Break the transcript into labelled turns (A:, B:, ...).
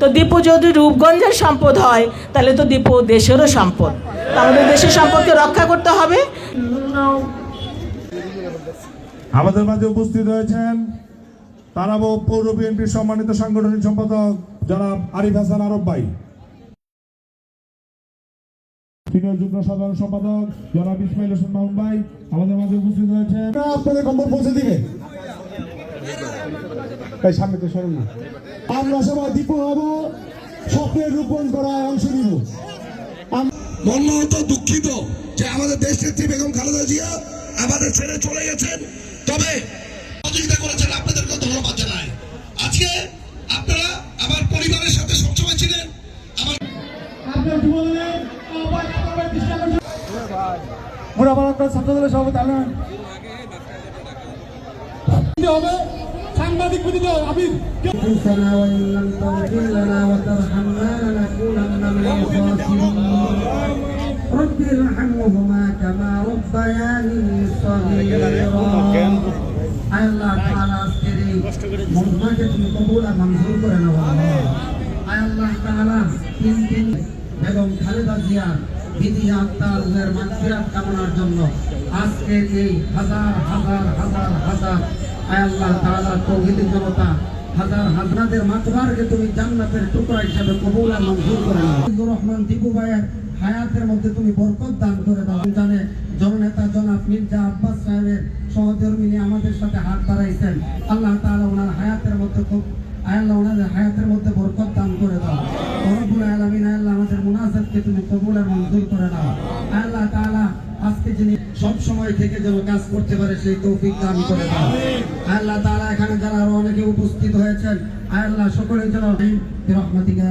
A: তো দীপু যদি রূপগঞ্জের সম্পদ হয় তাহলে তো দীপু দেশেরও সম্পদ। আমাদের দেশের সম্পদকে রক্ষা করতে হবে।
B: আমাদের মাঝে উপস্থিত হয়েছেন তারাবো পৌর বিএনপির সম্মানিত সাংগঠনিক সম্পাদক জনাব আরিফ হাসান আরব ভাই। সিনিয়র যুগ্ম সাধারণ সম্পাদক জনাব ইসমাইল হোসেন মামুন ভাই আমাদের মাঝে উপস্থিত হয়েছেন
C: আপনাদের কম্বল পৌঁছে দিবে। এই সামনে তো সরেন না। আমরা সবাই দীপু হব স্বপ্নের রূপণ করায় অংশ নিব।
D: মর্মাহত দুঃখিত যে আমাদের দেশ নেত্রী বেগম খালেদা জিয়া আমাদের ছেড়ে চলে গেছেন। তবে সহযোগিতা করেছেন আপনাদেরকে ধন্যবাদ জানাই। আজকে আপনারা আমার পরিবারের সাথে সবসময় ছিলেন। আমার
C: মুরাবাদ সভাপতি আলম। হবে সাংবাদিক প্রতিনিধি আবির
E: أنفسنا وإن لم تغفر لنا وترحمنا لنكونن من الخاسرين رب ارحمهما كما ربياني صغيرا আল্লাহ তাআলা আজকের এই মজমাকে তুমি কবুল আর মঞ্জুর করে নাও আয় আল্লাহ তাআলা তিন দিন বেগম খালেদা জিয়া বিধি আত্মার মাগফিরাত কামনার জন্য আজকের এই হাজার হাজার হাজার হাজার আয় হায়াতের মধ্যে বরকত দান করে দাও। আমাদের সাথে হাত বাড়াইছেন। আল্লাহ তাআলা হায়াতের মধ্যে খুব দান করে দাও। রব্বুল আলামিন মুনাজাতকে তুমি কবুল আর মঞ্জুর করে আজকে যিনি সব সময় থেকে যেন কাজ করতে পারে, সেই তৌফিক দান করে দাও আল্লাহ তারা এখানে যারা আরও অনেকে উপস্থিত হয়েছেন, আল্লাহ সকলের জন্য রহমতিকা